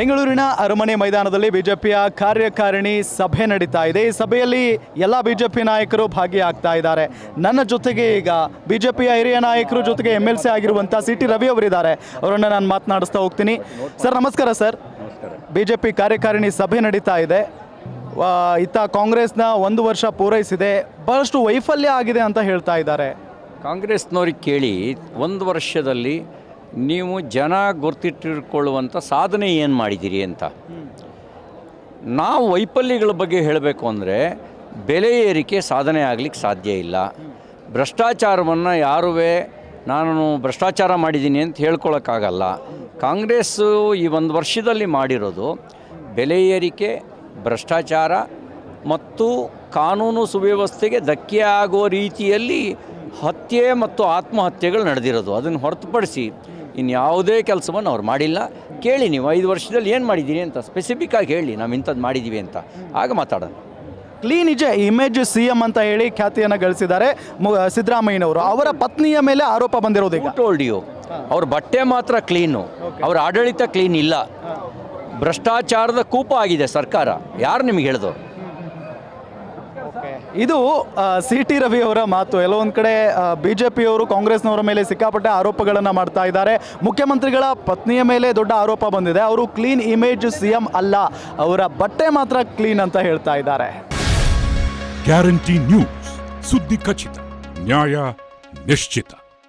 ಬೆಂಗಳೂರಿನ ಅರಮನೆ ಮೈದಾನದಲ್ಲಿ ಬಿಜೆಪಿಯ ಕಾರ್ಯಕಾರಿಣಿ ಸಭೆ ನಡೀತಾ ಇದೆ. ಈ ಸಭೆಯಲ್ಲಿ ಎಲ್ಲ ಬಿಜೆಪಿ ನಾಯಕರು ಭಾಗಿಯಾಗ್ತಾ ಇದ್ದಾರೆ. ನನ್ನ ಜೊತೆಗೆ ಈಗ ಬಿಜೆಪಿಯ ಹಿರಿಯ ನಾಯಕರು ಜೊತೆಗೆ ಎಂ ಎಲ್ ಸಿ ಆಗಿರುವಂಥ ಸಿ ಟಿ ರವಿ ಅವರಿದ್ದಾರೆ. ಅವರನ್ನು ನಾನು ಮಾತನಾಡಿಸ್ತಾ ಹೋಗ್ತೀನಿ. ಸರ್, ನಮಸ್ಕಾರ ಸರ್. ಬಿಜೆಪಿ ಕಾರ್ಯಕಾರಿಣಿ ಸಭೆ ನಡೀತಾ ಇದೆ. ಇತ್ತ ಕಾಂಗ್ರೆಸ್ನ ಒಂದು ವರ್ಷ ಪೂರೈಸಿದೆ. ಬಹಳಷ್ಟು ವೈಫಲ್ಯ ಆಗಿದೆ ಅಂತ ಹೇಳ್ತಾ ಇದ್ದಾರೆ. ಕಾಂಗ್ರೆಸ್ನವ್ರಿಗೆ ಕೇಳಿ, ಒಂದು ವರ್ಷದಲ್ಲಿ ನೀವು ಜನ ಗುರ್ತಿಟ್ಟಿಕೊಳ್ಳುವಂಥ ಸಾಧನೆ ಏನು ಮಾಡಿದ್ದೀರಿ ಅಂತ? ನಾವು ವೈಫಲ್ಯಗಳ ಬಗ್ಗೆ ಹೇಳಬೇಕು ಅಂದರೆ ಬೆಲೆ ಏರಿಕೆ ಸಾಧನೆ ಆಗಲಿಕ್ಕೆ ಸಾಧ್ಯ ಇಲ್ಲ. ಭ್ರಷ್ಟಾಚಾರವನ್ನು ಯಾರುವೇ ನಾನು ಭ್ರಷ್ಟಾಚಾರ ಮಾಡಿದ್ದೀನಿ ಅಂತ ಹೇಳ್ಕೊಳೋಕ್ಕಾಗಲ್ಲ. ಕಾಂಗ್ರೆಸ್ಸು ಈ ಒಂದು ವರ್ಷದಲ್ಲಿ ಮಾಡಿರೋದು ಬೆಲೆ ಏರಿಕೆ, ಭ್ರಷ್ಟಾಚಾರ ಮತ್ತು ಕಾನೂನು ಸುವ್ಯವಸ್ಥೆಗೆ ಧಕ್ಕೆ ಆಗುವ ರೀತಿಯಲ್ಲಿ ಹತ್ಯೆ ಮತ್ತು ಆತ್ಮಹತ್ಯೆಗಳು ನಡೆದಿರೋದು. ಅದನ್ನು ಹೊರತುಪಡಿಸಿ ಇನ್ಯಾವುದೇ ಕೆಲಸವನ್ನು ಅವ್ರು ಮಾಡಿಲ್ಲ. ಕೇಳಿ ನೀವು ಐದು ವರ್ಷದಲ್ಲಿ ಏನು ಮಾಡಿದ್ದೀರಿ ಅಂತ ಸ್ಪೆಸಿಫಿಕ್ ಆಗಿ ಹೇಳಿ ನಾವು ಇಂಥದ್ದು ಮಾಡಿದ್ದೀವಿ ಅಂತ. ಆಗ ಮಾತಾಡೋಣ. ಕ್ಲೀನ್ ಇಜೆ ಇಮೇಜ್ ಸಿ ಎಂ ಅಂತ ಹೇಳಿ ಖ್ಯಾತಿಯನ್ನು ಗಳಿಸಿದ್ದಾರೆ ಸಿದ್ದರಾಮಯ್ಯನವರು. ಅವರ ಪತ್ನಿಯ ಮೇಲೆ ಆರೋಪ ಬಂದಿರೋದು ಈಗ ಟೋಲ್ಡ್ ಯು ಅವ್ರ ಬಟ್ಟೆ ಮಾತ್ರ ಕ್ಲೀನು ಅವ್ರ ಆಡಳಿತ ಕ್ಲೀನ್ ಇಲ್ಲ. ಭ್ರಷ್ಟಾಚಾರದ ಕೂಪ ಆಗಿದೆ ಸರ್ಕಾರ. ಯಾರು ನಿಮಗೆ ಹೇಳಿದ್ರು ಇದು ಸಿ ಟಿ ರವಿ ಅವರ ಮಾತು. ಎಲ್ಲೋ ಒಂದು ಕಡೆ ಬಿ ಜೆ ಪಿಯವರು ಕಾಂಗ್ರೆಸ್ನವರ ಮೇಲೆ ಸಿಕ್ಕಾಪಟ್ಟೆ ಆರೋಪಗಳನ್ನು ಮಾಡ್ತಾ ಇದ್ದಾರೆ. ಮುಖ್ಯಮಂತ್ರಿಗಳ ಪತ್ನಿಯ ಮೇಲೆ ದೊಡ್ಡ ಆರೋಪ ಬಂದಿದೆ. ಅವರು ಕ್ಲೀನ್ ಇಮೇಜ್ ಸಿ ಎಂ ಅಲ್ಲ. ಅವರ ಬಟ್ಟೆ ಮಾತ್ರ ಕ್ಲೀನ್ ಅಂತ ಹೇಳ್ತಾ ಇದ್ದಾರೆ. Guarantee news. ಸುದ್ದಿ ಖಚಿತ. ನ್ಯಾಯ ನಿಶ್ಚಿತ.